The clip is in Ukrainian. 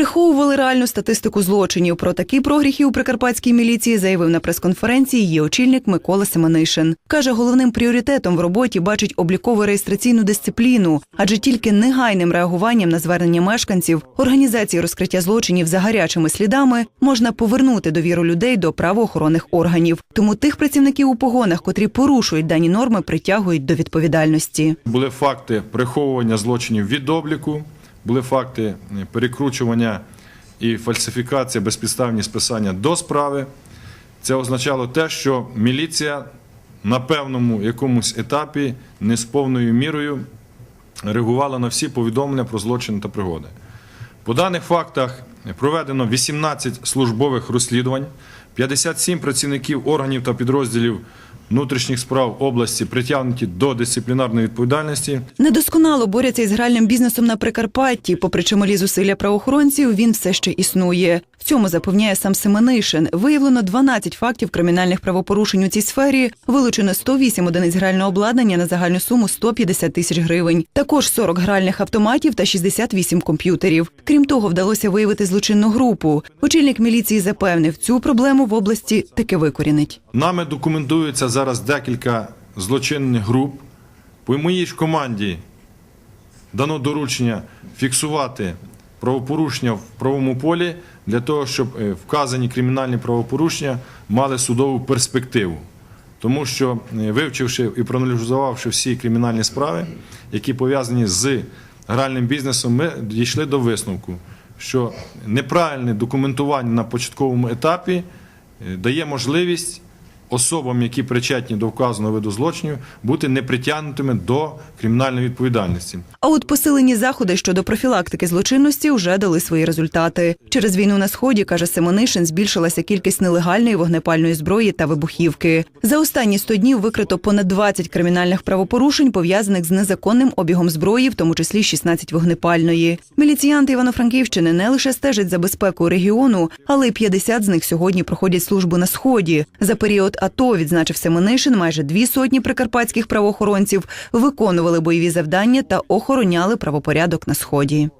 Приховували реальну статистику злочинів. Про такі прогріхи у прикарпатській міліції заявив на прес-конференції її очільник Микола Семенишин. Каже, головним пріоритетом в роботі бачить обліково реєстраційну дисципліну, адже тільки негайним реагуванням на звернення мешканців організації розкриття злочинів за гарячими слідами можна повернути довіру людей до правоохоронних органів. Тому тих працівників у погонах, котрі порушують дані норми, притягують до відповідальності. Були факти приховування злочинів від обліку, були факти е, перекручування і фальсифікація безпідставні списання до справи. Це означало те, що міліція на певному якомусь етапі не з повною мірою реагувала на всі повідомлення про злочини та пригоди. По даних фактах проведено 18 службових розслідувань, 57 працівників органів та підрозділів внутрішніх справ області притягнуті до дисциплінарної відповідальності. Недосконало борються із гральним бізнесом на Прикарпатті. Попри чималі зусилля правоохоронців, він все ще існує. В цьому запевняє сам Семенишин. Виявлено 12 фактів кримінальних правопорушень у цій сфері. Вилучено 108 одиниць грального обладнання на загальну суму 150 тисяч гривень. Також 40 гральних автоматів та 68 комп'ютерів. Крім того, вдалося виявити злочинну групу. Очільник міліції запевнив, цю проблему в області таки викорінить. Нами документується зараз декілька злочинних груп. По моїй ж команді дано доручення фіксувати правопорушення в правовому полі для того, щоб е, вказані кримінальні правопорушення мали судову перспективу. Тому що, е, вивчивши і проаналізувавши всі кримінальні справи, які пов'язані з гральним бізнесом, ми дійшли до висновку, що неправильне документування на початковому етапі е, дає можливість особам, які причетні до вказаного виду злочинів, бути непритягнутими до кримінальної відповідальності. А от посилені заходи щодо профілактики злочинності вже дали свої результати. Через війну на сході каже Семенишин, збільшилася кількість нелегальної вогнепальної зброї та вибухівки. За останні 100 днів викрито понад 20 кримінальних правопорушень, пов'язаних з незаконним обігом зброї, в тому числі 16 вогнепальної. Міліціянти Івано-Франківщини не лише стежать за безпекою регіону, але й 50 з них сьогодні проходять службу на сході. За період АТО відзначив Семенишин, майже дві сотні прикарпатських правоохоронців виконували бойові завдання та охороняли правопорядок на сході.